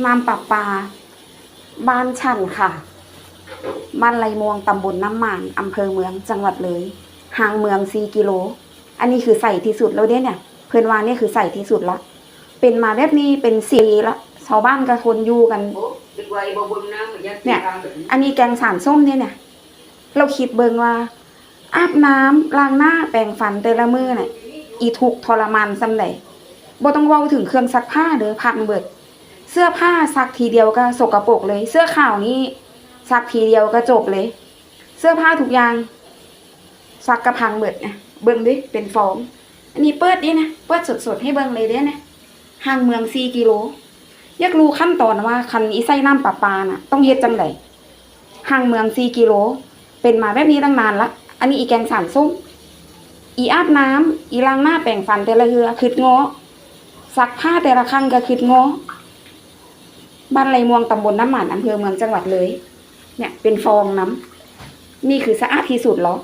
น้ำประปลา บ้านฉันค่ะ บ้านไรมวงตำบลน้ำหมานอำเภอเมืองจังหวัดเลย ห่างเมือง4กิโล อันนี้คือใส่ที่สุดแล้วเด้เนี่ย เพื่อนวานนี่คือใส่ที่สุดละเป็นมาแบบนี้เป็นสีละชาวบ้านก็ทนอยู่กัน เนี่ย อันนี้แกงสารส้มเนี่ยเนี่ย เราคิดเบิงว่า อาบน้ำล้างหน้าแปรงฟันแต่ละมือน่ะอีทุกทรมานซำใดบ่ต้องเว้าถึงเครื่องซักผ้าเด้อพังเบิด เสื้อผ้าซักทีเดียวก็สกปรกเลย เสื้อขาวนี่ซักทีเดียวก็จบเลย เสื้อผ้าทุกอย่างซักกระพังเบิดนะเบิ่งดิเป็นฟองอันนี้เปิดดินะเปิดสดๆให้เบิ่งเลยเด้นะห่างเมือง4กิโลอยากรู้ขั้นตอนว่าคันอีไส้น้ำประปาน่ะ ต้องเฮ็ดจังไดห่างเมือง4กิโล เป็นมาแบบนี้ตั้งนานละอันนี้อีแกงสารส้ม อีอาบน้ำอีล้างหน้าแปรงฟันแต่ละเฮือคืดงอซักผ้าแต่ละครั้งก็คืดงอ บ้านไรม่วงตำบลน้ำหมันอำเภอเมืองจังหวัดเลย เนี่ย เป็นฟองน้ำนี่คือสะอาดที่สุดหรอ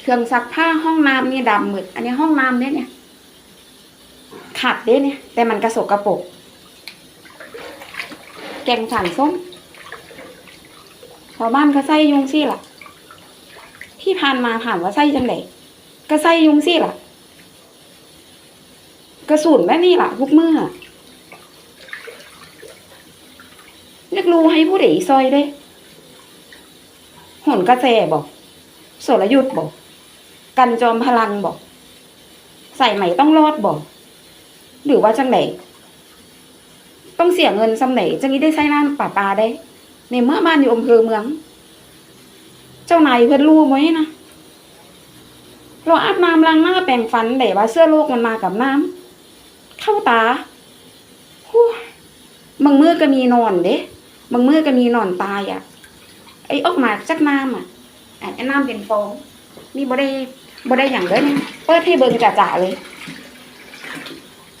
เครื่องซักผ้าห้องน้ำนี่ดำหมึดอันนี้ห้องน้ำเนี่ยเนี่ยขัดเด้เนี่ย แต่มันกระสกกระปก แกงสารส้มชาวบ้านก็ใส่ยุงซี่ล่ะ ที่ผ่านมาถามว่าใส่จังไดก็ใส่ยุงซี่ล่ะ กระสุนแบบนี้ล่ะทุกเมืออะเรียกรู้ให้ผู้ใดซอยเด้หนกระแสบอกโสรยุทธบอกกันจอมพลังบอกใส่ไหม่ต้องรอดบอกหรือว่าจังไดต้องเสียเงินซำไหนจังนี้ได้ใส่น้ำป่าปลาได้ ในเมื่อบ้านอยู่อำเภอเมือง เจ้านายเพื่อนรู้ไหมนะเราอาบน้ำล้างหน้าแปรงฟันแต่ว่าเสื้อโลกมันมากับน้ำ เข้าตาบางมือก็มีนอนเด้บางมือก็มีนอนตายอะ ไอ้ออกมาจากน้ำอะอะไอ้น้ำเป็นฟองนี่บ่ได้บ่ได้อย่างเด้อเนี่ยเปิดให้เบิ่งจ่าๆเลย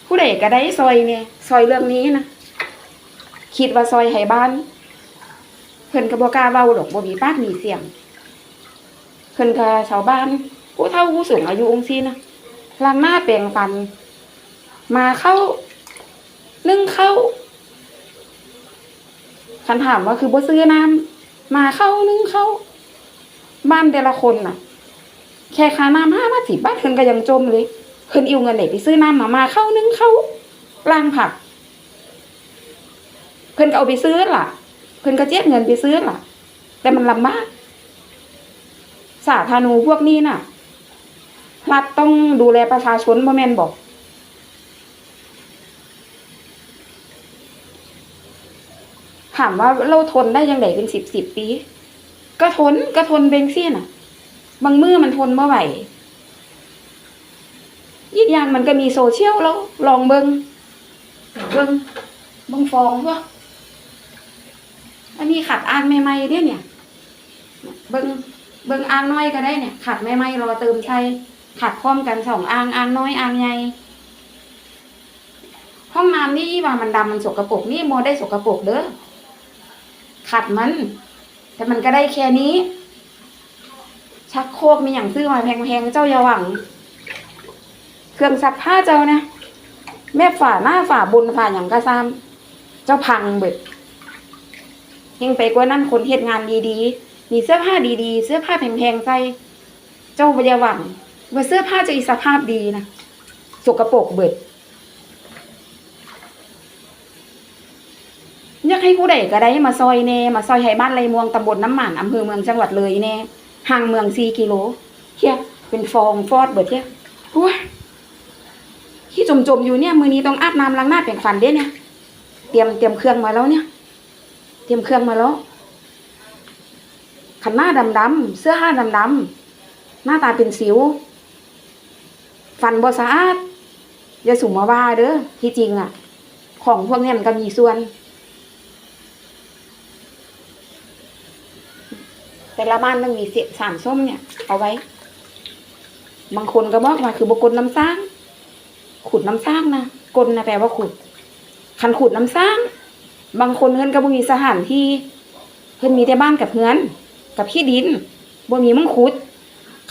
ผู้ใดก็ได้ซอยเนี่ยซอยเรื่องนี้นะคิดว่าซอยให้บ้าน เพิ่นก็บ่กล้าเว้าดอกบ่มีปากมีเสียง เพิ่นก็ชาวบ้าน ผู้เฒ่าผู้สูงอายุองซี่นะลางหน้าแปรงฟัน มาเข้านึ่งเข้าคันถามว่าคือบ่ซื้อน้ำมาเข้านึ่งเข้า บ้านแต่ละคนน่ะ แค่ค่าน้ำห้ามาสิบบาทเพิ่นก็ยังจมเลยเพิ่นอิวเงินไหนไปซื้อน้ำมามาเข้านึ่งเข้าล้างผัก เพิ่นก็เอาไปซื้อล่ะ เพิ่นก็เจ็บเงินไปซื้อล่ะ แต่มันลำบากสาธารณูพวกนี้น่ะรัฐต้องดูแลประชาชนบ่แม่นบอก ถามว่าเราทนได้ยังไงเป็นสิบสิบปี ก็ทนก็ทนเบงซี่น่ะ บางมือมันทนเมื่อไหร่อีกอย่างมันก็มีโซเชียลแล้วลองเบิงเบิงเบิงฟองวะอันนี้ขัดอ่างใหม่ๆเด้เนี่ย เบิงเบิงอ่างน้อยก็ได้เนี่ย ขัดใหม่ๆรอเติมใช้ขัดพร้อมกันสองอ่างอ่างน้อยอ่างใหญ่ห้องน้ำนี่ว่ามันดำมันสกรปรกนี่โมได้สกรปรกเด้อ ขัดมัน แต่มันก็ได้แค่นี้ ชักโครกมีอย่างซื้อมาแพงๆเจ้าอย่าหวัง เครื่องซักผ้าเจ้านะ แม่ฝ่าหน้าฝ่าบนฝ่าอย่างกระซามเจ้าพังเบิดยังไปกว่านั้นคนเฮ็ดงานดีๆ มีเสื้อผ้าดีๆ เสื้อผ้าแพงๆใส่เจ้าพยาหวังว่าเสื้อผ้าจะอีสภาพดีนะสกปรกเบิด อยากให้ผู้ใดก็ได้มาซอยแน่มาซอยให้บ้านไรมวงตำบลน้ำหมันอำเภอเมืองจังหวัดเลยแน่ห่างเมืองสี่กิโลเฮียเป็นฟองฟอดเบิดเฮียโอ้ยที่จมๆอยู่เนี่ยมือนี้ต้องอาบน้ำล้างหน้าแปรงฟันเด้เนี่ยเตรียมเตรียมเครื่องมาแล้วเนี่ย เตรียมเครื่องมาแล้วขันหน้าดำๆเสื้อผ้าดำๆหน้าตาเป็นสิว ฟันบ่สะอาดอย่าสุ่มมาว่าเด้อที่จริงอะของพวกเนี้ยมันก็มีส่วน แต่ละบ้านต้องมีเศษสารส้มเนี่ย เอาไว้ บางคนก็บอกว่าคือบกลน้ำสร้าง ขุดน้ำสร้างนะกลนะแปลว่าขุด คันขุดน้ำสร้าง บางคนเพิ่อนก็บ่มีสถานที่ เพิ่อนมีแต่บ้านกับเฮือน กับที่ดินบ่มีมังคุด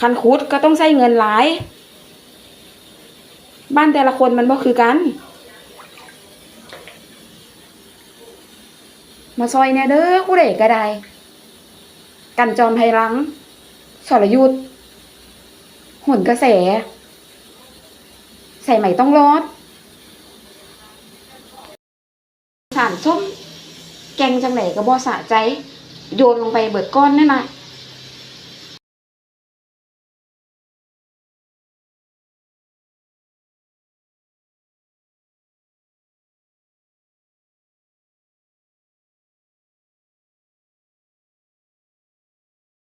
คันขุดก็ต้องใช้เงินหลาย บ้านแต่ละคนมันบ่คือกันมาซอยเนี่ยเด้อผู้ใดก็ได้ กันจอมไพลังสรยุทธหุ่นกระแส ใส่ไหมต้องรอดสารส้ม แกงจังไหนก็บ่สะใจ โยนลงไปเบิดก้อนนั่นน่ะ